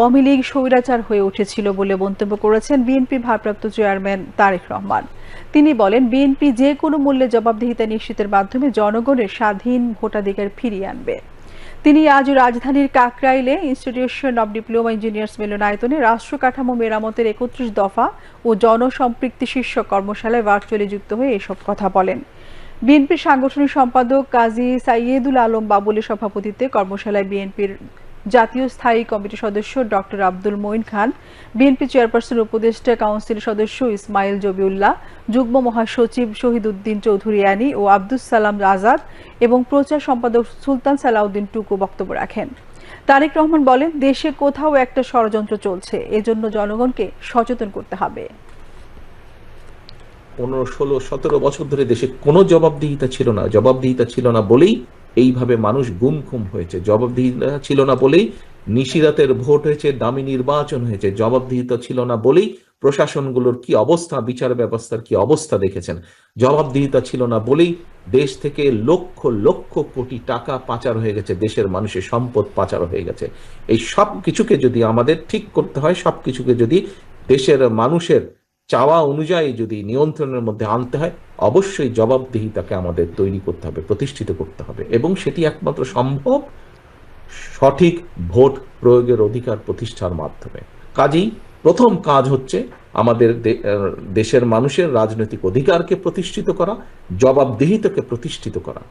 আওয়ামী লীগ স্বৈরাচার হয়ে উঠেছিল বলে মন্তব্য করেছেন বিএনপির ভারপ্রাপ্ত চেয়ারম্যান তারেক রহমান। তিনি বলেন, বিএনপি যে কোনো মূল্যে জবাবদিহিতা নিশ্চিতের মাধ্যমে জনগণের স্বাধীন ভোটাধিকার ফিরিয়ে আনবে। তিনি আজ রাজধানীর কাকরাইলে ইনস্টিটিউশন অব ডিপ্লোমা ইঞ্জিনিয়ার্স মিলনায়তনে রাষ্ট্র কাঠামো মেরামতের একত্রিশ দফা ও জনসম্পৃক্তি শীর্ষক কর্মশালায় ভার্চুয়ালি যুক্ত হয়ে এসব কথা বলেন। বিএনপির সাংগঠনিক সম্পাদক কাজী সাইয়েদুল আলম বাবুলের সভাপতিত্বে কর্মশালায় বিএনপির জাতীয় স্থায়ী কমিটির সদস্য doctor Abdul Moyeen Khan, BNP chairperson উপদেষ্টা কাউন্সিল সদস্য ইসমাইল জবিউল্লাহ, যুগ্ম মহাসচিব শহীদ উদ্দিন চৌধুরী আনি ও আব্দুস সালাম আজাদ এবং প্রচার সম্পাদক সুলতান সালাউদ্দিন টুকু বক্তব্য রাখেন। তারেক রহমান বলেন, দেশে কোথাও একটা ষড়যন্ত্র চলছে, এজন্য জনগণকে সচেতন করতে হবে। পনেরো, ষোলো, সতেরো বছর ধরে দেশে কোনো জবাবদিহিতা ছিল না। জবাবদিহিতা ছিল না বলেই এইভাবে মানুষ গুম খুম হয়েছে। জবাবদিহিতা ছিল না বলেই নিশিরাতের ভোট হয়েছে, দামি নির্বাচন হয়েছে। জবাবদিহিতা ছিল না বলেই প্রশাসনগুলোর কি অবস্থা, বিচার ব্যবস্থার কি অবস্থা দেখেছেন? জবাবদিহিতা ছিল না বলেই দেশ থেকে লক্ষ লক্ষ কোটি টাকা পাচার হয়ে গেছে। দেশের মানুষের সম্পদ পাচার হয়ে গেছে। এই সব কিছুকে যদি আমাদের ঠিক করতে হয় সব কিছুকে যদি দেশের মানুষের চাওয়া অনুযায়ী যদি নিয়ন্ত্রণের মধ্যে আনতে হয়, অবশ্যই জবাবদিহিতাকে আমাদের তৈরি করতে হবে, প্রতিষ্ঠিত করতে হবে। এবং সেটি একমাত্র সম্ভব সঠিক ভোট প্রয়োগের অধিকার প্রতিষ্ঠার মাধ্যমে। কাজেই প্রথম কাজ হচ্ছে আমাদের দেশের মানুষের রাজনৈতিক অধিকারকে প্রতিষ্ঠিত করা, জবাবদিহিতাকে প্রতিষ্ঠিত করা।